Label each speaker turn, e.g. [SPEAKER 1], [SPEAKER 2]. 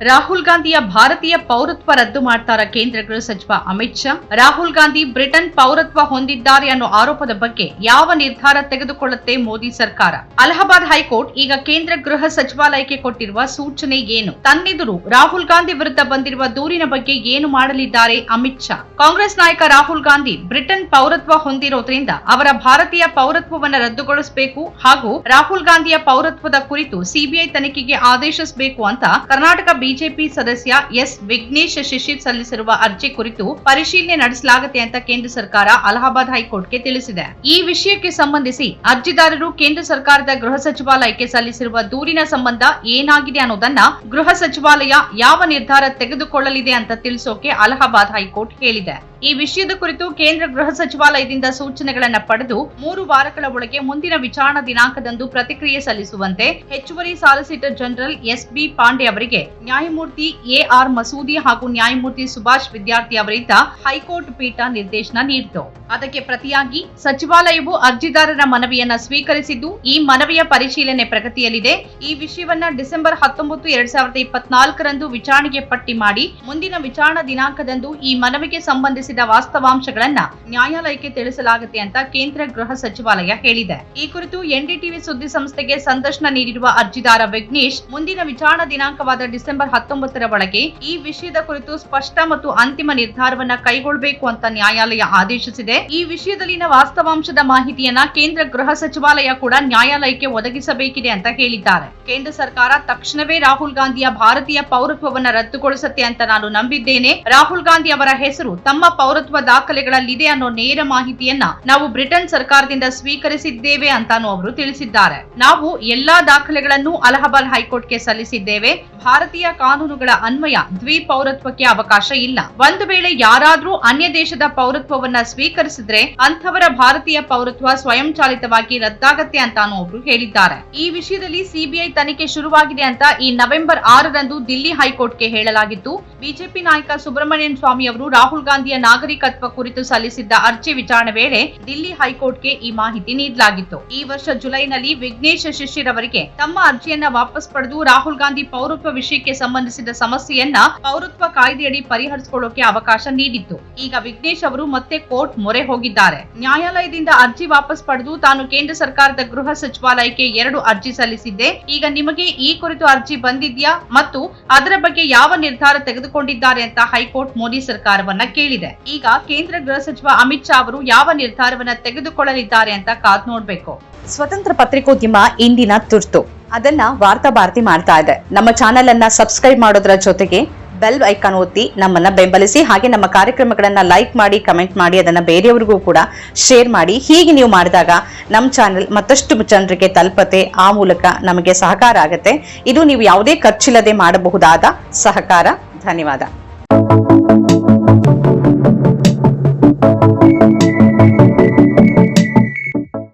[SPEAKER 1] ರಾಹುಲ್ ಗಾಂಧಿಯ ಭಾರತೀಯ ಪೌರತ್ವ ರದ್ದು ಮಾಡ್ತಾರ ಕೇಂದ್ರ ಗೃಹ ಸಚಿವ ಅಮಿತ್ ಶಾ. ರಾಹುಲ್ ಗಾಂಧಿ ಬ್ರಿಟನ್ ಪೌರತ್ವ ಹೊಂದಿದ್ದಾರೆ ಅನ್ನೋ ಆರೋಪದ ಬಗ್ಗೆ ಯಾವ ನಿರ್ಧಾರ ತೆಗೆದುಕೊಳ್ಳುತ್ತೆ ಮೋದಿ ಸರ್ಕಾರ? ಅಲಹಾಬಾದ್ ಹೈಕೋರ್ಟ್ ಈಗ ಕೇಂದ್ರ ಗೃಹ ಸಚಿವಾಲಯಕ್ಕೆ ಕೊಟ್ಟಿರುವ ಸೂಚನೆ ಏನು? ತನ್ನೆದುರು ರಾಹುಲ್ ಗಾಂಧಿ ವಿರುದ್ಧ ಬಂದಿರುವ ದೂರಿನ ಬಗ್ಗೆ ಏನು ಮಾಡಲಿದ್ದಾರೆ ಅಮಿತ್ ಶಾ? ಕಾಂಗ್ರೆಸ್ ನಾಯಕ ರಾಹುಲ್ ಗಾಂಧಿ ಬ್ರಿಟನ್ ಪೌರತ್ವ ಹೊಂದಿರೋದ್ರಿಂದ ಅವರ ಭಾರತೀಯ ಪೌರತ್ವವನ್ನು ರದ್ದುಗೊಳಿಸಬೇಕು ಹಾಗೂ ರಾಹುಲ್ ಗಾಂಧಿಯ ಪೌರತ್ವದ ಕುರಿತು ಸಿಬಿಐ ತನಿಖೆಗೆ ಆದೇಶಿಸಬೇಕು ಅಂತ ಕರ್ನಾಟಕ ಬಿಜೆಪಿ ಸದಸ್ಯ ಎಸ್ ವಿಘ್ನೇಶ್ ಶಿಶಿ ಸಲ್ಲಿಸಿರುವ ಅರ್ಜಿ ಕುರಿತು ಪರಿಶೀಲನೆ ನಡೆಸಲಾಗುತ್ತೆ ಅಂತ ಕೇಂದ್ರ ಸರ್ಕಾರ ಅಲಹಾಬಾದ್ ಹೈಕೋರ್ಟ್ಗೆ ತಿಳಿಸಿದೆ. ಈ ವಿಷಯಕ್ಕೆ ಸಂಬಂಧಿಸಿ ಅರ್ಜಿದಾರರು ಕೇಂದ್ರ ಸರ್ಕಾರದ ಗೃಹ ಸಚಿವಾಲಯಕ್ಕೆ ಸಲ್ಲಿಸಿರುವ ದೂರಿನ ಸಂಬಂಧ ಏನಾಗಿದೆ ಅನ್ನೋದನ್ನ ಗೃಹ ಸಚಿವಾಲಯ ಯಾವ ನಿರ್ಧಾರ ತೆಗೆದುಕೊಳ್ಳಲಿದೆ ಅಂತ ತಿಳಿಸೋಕೆ ಅಲಹಾಬಾದ್ ಹೈಕೋರ್ಟ್ ಹೇಳಿದೆ. ಈ ವಿಷಯದ ಕುರಿತು ಕೇಂದ್ರ ಗೃಹ ಸಚಿವಾಲಯದಿಂದ ಸೂಚನೆಗಳನ್ನು ಪಡೆದು ಮೂರು ವಾರಗಳ ಒಳಗೆ ಮುಂದಿನ ವಿಚಾರಣಾ ದಿನಾಂಕದಂದು ಪ್ರತಿಕ್ರಿಯೆ ಸಲ್ಲಿಸುವಂತೆ ಹೆಚ್ಚುವರಿ solicitor general S B Pandey ಅವರಿಗೆ ನ್ಯಾಯಮೂರ್ತಿ ಎಆರ್ ಮಸೂದಿ ಹಾಗೂ ನ್ಯಾಯಮೂರ್ತಿ ಸುಭಾಷ್ ವಿದ್ಯಾರ್ಥಿ ಅವರಿಂದ ಹೈಕೋರ್ಟ್ ಪೀಠ ನಿರ್ದೇಶನ ನೀಡಿತು. ಅದಕ್ಕೆ ಪ್ರತಿಯಾಗಿ ಸಚಿವಾಲಯವು ಅರ್ಜಿದಾರರ ಮನವಿಯನ್ನ ಸ್ವೀಕರಿಸಿದ್ದು, ಈ ಮನವಿಯ ಪರಿಶೀಲನೆ ಪ್ರಗತಿಯಲ್ಲಿದೆ. ಈ ವಿಷಯವನ್ನ ಡಿಸೆಂಬರ್ ಹತ್ತೊಂಬತ್ತು, ಎರಡ್ ಸಾವಿರದ ಇಪ್ಪತ್ನಾಲ್ಕರಂದು ವಿಚಾರಣೆಗೆ ಪಟ್ಟಿ ಮಾಡಿ, ಮುಂದಿನ ವಿಚಾರಣಾ ದಿನಾಂಕದಂದು ಈ ಮನವಿಗೆ ಸಂಬಂಧಿಸಿದ ವಾಸ್ತವಾಂಶಗಳನ್ನ ನ್ಯಾಯಾಲಯಕ್ಕೆ ತಿಳಿಸಲಾಗುತ್ತೆ ಅಂತ ಕೇಂದ್ರ ಗೃಹ ಸಚಿವಾಲಯ ಹೇಳಿದೆ. ಈ ಕುರಿತು ಎನ್ಡಿಟಿವಿ ಸುದ್ದಿ ಸಂಸ್ಥೆಗೆ ಸಂದರ್ಶನ ನೀಡಿರುವ ಅರ್ಜಿದಾರ ವಿಘ್ನೇಶ್, ಮುಂದಿನ ವಿಚಾರಣಾ ದಿನಾಂಕವಾದ ಡಿಸೆಂಬರ್ ಹತ್ತೊಂಬತ್ತರ ಒಳಗೆ ಈ ವಿಷಯದ ಕುರಿತು ಸ್ಪಷ್ಟ ಮತ್ತು ಅಂತಿಮ ನಿರ್ಧಾರವನ್ನ ಕೈಗೊಳ್ಳಬೇಕು ಅಂತ ನ್ಯಾಯಾಲಯ ಆದೇಶಿಸಿದೆ. ಈ ವಿಷಯದಲ್ಲಿನ ವಾಸ್ತವಾಂಶದ ಮಾಹಿತಿಯನ್ನ ಕೇಂದ್ರ ಗೃಹ ಸಚಿವಾಲಯ ಕೂಡ ನ್ಯಾಯಾಲಯಕ್ಕೆ ಒದಗಿಸಬೇಕಿದೆ ಅಂತ ಹೇಳಿದ್ದಾರೆ. ಕೇಂದ್ರ ಸರ್ಕಾರ ತಕ್ಷಣವೇ ರಾಹುಲ್ ಗಾಂಧಿಯ ಭಾರತೀಯ ಪೌರತ್ವವನ್ನ ರದ್ದುಗೊಳಿಸುತ್ತೆ ಅಂತ ನಾನು ನಂಬಿದ್ದೇನೆ. ರಾಹುಲ್ ಗಾಂಧಿ ಅವರ ಹೆಸರು ತಮ್ಮ ಪೌರತ್ವ ದಾಖಲೆಗಳಲ್ಲಿದೆ ಅನ್ನೋ ನೇರ ಮಾಹಿತಿಯನ್ನ ನಾವು ಬ್ರಿಟನ್ ಸರ್ಕಾರದಿಂದ ಸ್ವೀಕರಿಸಿದ್ದೇವೆ ಅಂತಾನು ಅವರು ತಿಳಿಸಿದ್ದಾರೆ. ನಾವು ಎಲ್ಲಾ ದಾಖಲೆಗಳನ್ನು ಅಲಹಾಬಾದ್ ಹೈಕೋರ್ಟ್ಗೆ ಸಲ್ಲಿಸಿದ್ದೇವೆ. ಭಾರತೀಯ ಕಾನೂನುಗಳ ಅನ್ವಯ ದ್ವಿಪೌರತ್ವಕ್ಕೆ ಅವಕಾಶ ಇಲ್ಲ. ಒಂದು ವೇಳೆ ಯಾರಾದ್ರೂ ಅನ್ಯ ದೇಶದ ಪೌರತ್ವವನ್ನ ಸ್ವೀಕರಿಸಿದ್ರೆ ಅಂಥವರ ಭಾರತೀಯ ಪೌರತ್ವ ಸ್ವಯಂಚಾಲಿತವಾಗಿ ರದ್ದಾಗತ್ತೆ ಅಂತಾನು ಅವರು ಹೇಳಿದ್ದಾರೆ. ಈ ವಿಷಯದಲ್ಲಿ ಸಿಬಿಐ ತನಿಖೆ ಶುರುವಾಗಿದೆ ಅಂತ ಈ ನವೆಂಬರ್ ಆರರಂದು ದಿಲ್ಲಿ ಹೈಕೋರ್ಟ್ಗೆ ಹೇಳಲಾಗಿತ್ತು. ಬಿಜೆಪಿ ನಾಯಕ ಸುಬ್ರಹ್ಮಣ್ಯನ್ ಸ್ವಾಮಿ ಅವರು ರಾಹುಲ್ ಗಾಂಧಿಯ ನಾಗರಿಕತ್ವ ಕುರಿತು ಸಲ್ಲಿಸಿದ್ದ ಅರ್ಜಿ ವಿಚಾರಣೆ ವೇಳೆ ದಿಲ್ಲಿ ಹೈಕೋರ್ಟ್ಗೆ ಈ ಮಾಹಿತಿ ನೀಡಲಾಗಿತ್ತು. ಈ ವರ್ಷ ಜುಲೈನಲ್ಲಿ ವಿಘ್ನೇಶ್ ಶಿಶಿರ್ ಅವರಿಗೆ ತಮ್ಮ ಅರ್ಜಿಯನ್ನ ವಾಪಸ್ ಪಡೆದು ರಾಹುಲ್ ಗಾಂಧಿ ಪೌರತ್ವ ವಿಷಯಕ್ಕೆ ಸಂಬಂಧಿಸಿದ ಸಮಸ್ಯೆಯನ್ನ ಪೌರತ್ವ ಕಾಯ್ದೆಯಡಿ ಪರಿಹರಿಸಿಕೊಳ್ಳೋಕೆ ಅವಕಾಶ ನೀಡಿತ್ತು. ಈಗ ವಿಘ್ನೇಶ್ ಅವರು ಮತ್ತೆ ಕೋರ್ಟ್ ಮೊರೆ ಹೋಗಿದ್ದಾರೆ. ನ್ಯಾಯಾಲಯದಿಂದ ಅರ್ಜಿ ವಾಪಸ್ ಪಡೆದು ತಾನು ಕೇಂದ್ರ ಸರ್ಕಾರದ ಗೃಹ ಸಚಿವಾಲಯಕ್ಕೆ ಎರಡು ಅರ್ಜಿ ಸಲ್ಲಿಸಿದ್ದೆ. ಈಗ ನಿಮಗೆ ಈ ಕುರಿತು ಅರ್ಜಿ ಬಂದಿದ್ಯಾ? ಮತ್ತು ಅದರ ಬಗ್ಗೆ ಯಾವ ನಿರ್ಧಾರ ತೆಗೆದುಕೊಂಡಿದ್ದಾರೆ ಅಂತ ಹೈಕೋರ್ಟ್ ಮೋದಿ ಸರ್ಕಾರವನ್ನ ಕೇಳಿದೆ. ಈಗ ಕೇಂದ್ರ ಗೃಹ ಸಚಿವ ಅಮಿತ್ ಶಾ ಅವರು ಯಾವ ನಿರ್ಧಾರವನ್ನ ತೆಗೆದುಕೊಳ್ಳಲಿದ್ದಾರೆ ಅಂತ ಕಾದ್ ನೋಡ್ಬೇಕು.
[SPEAKER 2] ಸ್ವತಂತ್ರ ಪತ್ರಿಕೋದ್ಯಮ ಇಂದಿನ ತುರ್ತು. ಅದನ್ನ ವಾರ್ತಾ ಭಾರತಿ ಮಾಡ್ತಾ ಇದೆ. ನಮ್ಮ ಚಾನೆಲ್ ಅನ್ನ ಸಬ್ಸ್ಕ್ರೈಬ್ ಮಾಡೋದ್ರ ಜೊತೆಗೆ ಬೆಲ್ ಐಕಾನ್ ಒತ್ತಿ ನಮ್ಮನ್ನ ಬೆಂಬಲಿಸಿ ಹಾಗೆ ನಮ್ಮ ಕಾರ್ಯಕ್ರಮಗಳನ್ನ ಲೈಕ್ ಮಾಡಿ ಕಮೆಂಟ್ ಮಾಡಿ, ಅದನ್ನ ಬೇರೆಯವರಿಗೂ ಕೂಡ ಶೇರ್ ಮಾಡಿ. ಹೀಗೆ ನೀವು ಮಾಡಿದಾಗ ನಮ್ಮ ಚಾನೆಲ್ ಮತ್ತಷ್ಟು ಜನರಿಗೆ ತಲುಪತೆ, ಆ ಮೂಲಕ ನಮಗೆ ಸಹಕಾರ ಆಗತ್ತೆ. ಇದು ನೀವು ಯಾವುದೇ ಖರ್ಚಿಲ್ಲದೆ ಮಾಡಬಹುದಾದ ಸಹಕಾರ. ಧನ್ಯವಾದ.